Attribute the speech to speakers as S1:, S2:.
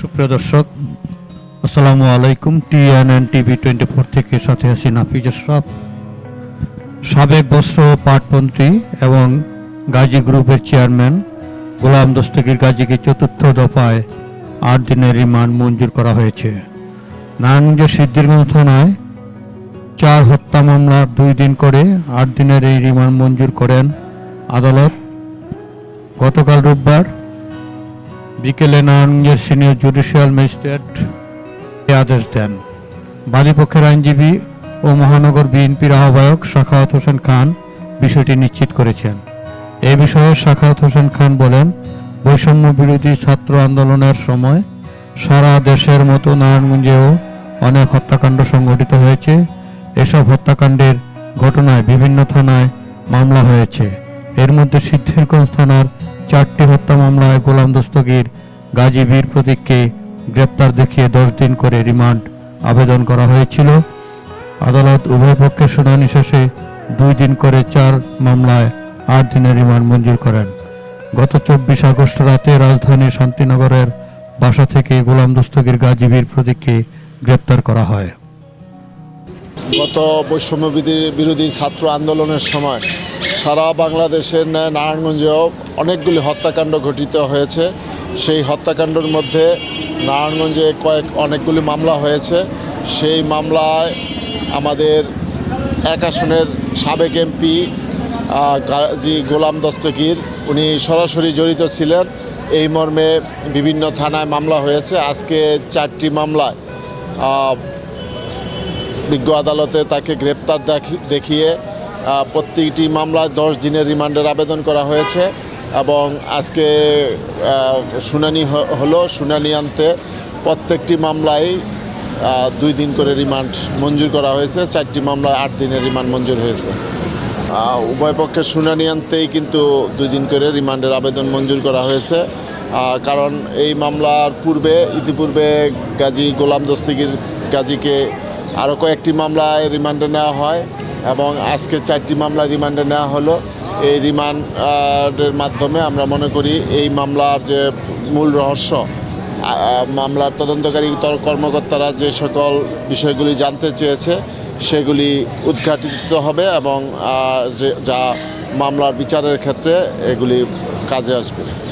S1: সুপ্রিয় দর্শক আসসালামু আলাইকুম টিএনএন টিভি টোয়েন্টি ফোর থেকে সাথে আছি নাফিজ আশরাফ সাবেক বস্ত্র পাটমন্ত্রী এবং গাজী গ্রুপের চেয়ারম্যান গোলাম দস্তগীর গাজীকে চতুর্থ দফায় আট দিনের রিমান্ড মঞ্জুর করা হয়েছে নারায়ণগঞ্জ সিদ্ধির থানায় চার হত্যা মামলা দুই দিন করে আট দিনের এই রিমান্ড মঞ্জুর করেন আদালত গতকাল রোববার বিকেলে নারায়ণগঞ্জের সিনিয়র জুডিশিয়াল ম্যাজিস্ট্রেট আদেশ দেন বালিপক্ষের আইনজীবী ও মহানগর বিএনপির আহ্বায়ক শাখাওয়াত হোসেন খান বিষয়টি নিশ্চিত করেছেন এ বিষয়ে শাখাওয়াত হোসেন খান বলেন বৈষম্য বিরোধী ছাত্র আন্দোলনের সময় সারা দেশের মতো নারায়ণগঞ্জেও অনেক হত্যাকাণ্ড সংঘটিত হয়েছে এসব হত্যাকাণ্ডের ঘটনায় বিভিন্ন থানায় মামলা হয়েছে এর মধ্যে সিদ্ধিরগঞ্জ থানার চারটি হত্যা মামলায় গোলাম দস্তগীর গাজী বীর প্রতীককে গ্রেপ্তার দেখিয়ে দশ দিন করে রিমান্ড আবেদন করা হয়েছিল আদালত উভয় পক্ষের শুনানি শেষে দুই দিন করে চার মামলায় আট দিনের রিমান্ড মঞ্জুর করেন গত চব্বিশ আগস্ট রাতে রাজধানীর শান্তিনগরের বাসা থেকে গোলাম দস্তগীর গাজী বীর প্রতীককে গ্রেপ্তার করা হয়
S2: গত বৈষম্য বিরোধী ছাত্র আন্দোলনের সময় সারা বাংলাদেশের ন্যায় নারায়ণগঞ্জেও অনেকগুলি হত্যাকাণ্ড ঘটিত হয়েছে সেই হত্যাকাণ্ডের মধ্যে নারায়ণগঞ্জে কয়েক অনেকগুলি মামলা হয়েছে সেই মামলায় আমাদের এক আসনের সাবেক এমপি গাজি গোলাম দস্তগীর উনি সরাসরি জড়িত ছিলেন এই মর্মে বিভিন্ন থানায় মামলা হয়েছে আজকে চারটি মামলায় বিজ্ঞ আদালতে তাকে গ্রেপ্তার দেখিয়ে প্রত্যেকটি মামলায় দশ দিনের রিমান্ডের আবেদন করা হয়েছে এবং আজকে শুনানি হলো শুনানি আনতে প্রত্যেকটি মামলায় দুই দিন করে রিমান্ড মঞ্জুর করা হয়েছে চারটি মামলায় আট দিনের রিমান্ড মঞ্জুর হয়েছে উভয় পক্ষের শুনানি আনতেই কিন্তু দুই দিন করে রিমান্ডের আবেদন মঞ্জুর করা হয়েছে কারণ এই মামলার পূর্বে ইতিপূর্বে গাজী গোলাম দস্তিগির গাজীকে আরও কয়েকটি মামলায় রিমান্ডে নেওয়া হয় এবং আজকে চারটি মামলা রিমান্ডে নেওয়া হলো এই রিমান্ডের মাধ্যমে আমরা মনে করি এই মামলার যে মূল রহস্য মামলার তদন্তকারী কর্মকর্তারা যে সকল বিষয়গুলি জানতে চেয়েছে সেগুলি উদ্ঘাটিত হবে এবং যা মামলার বিচারের ক্ষেত্রে এগুলি কাজে আসবে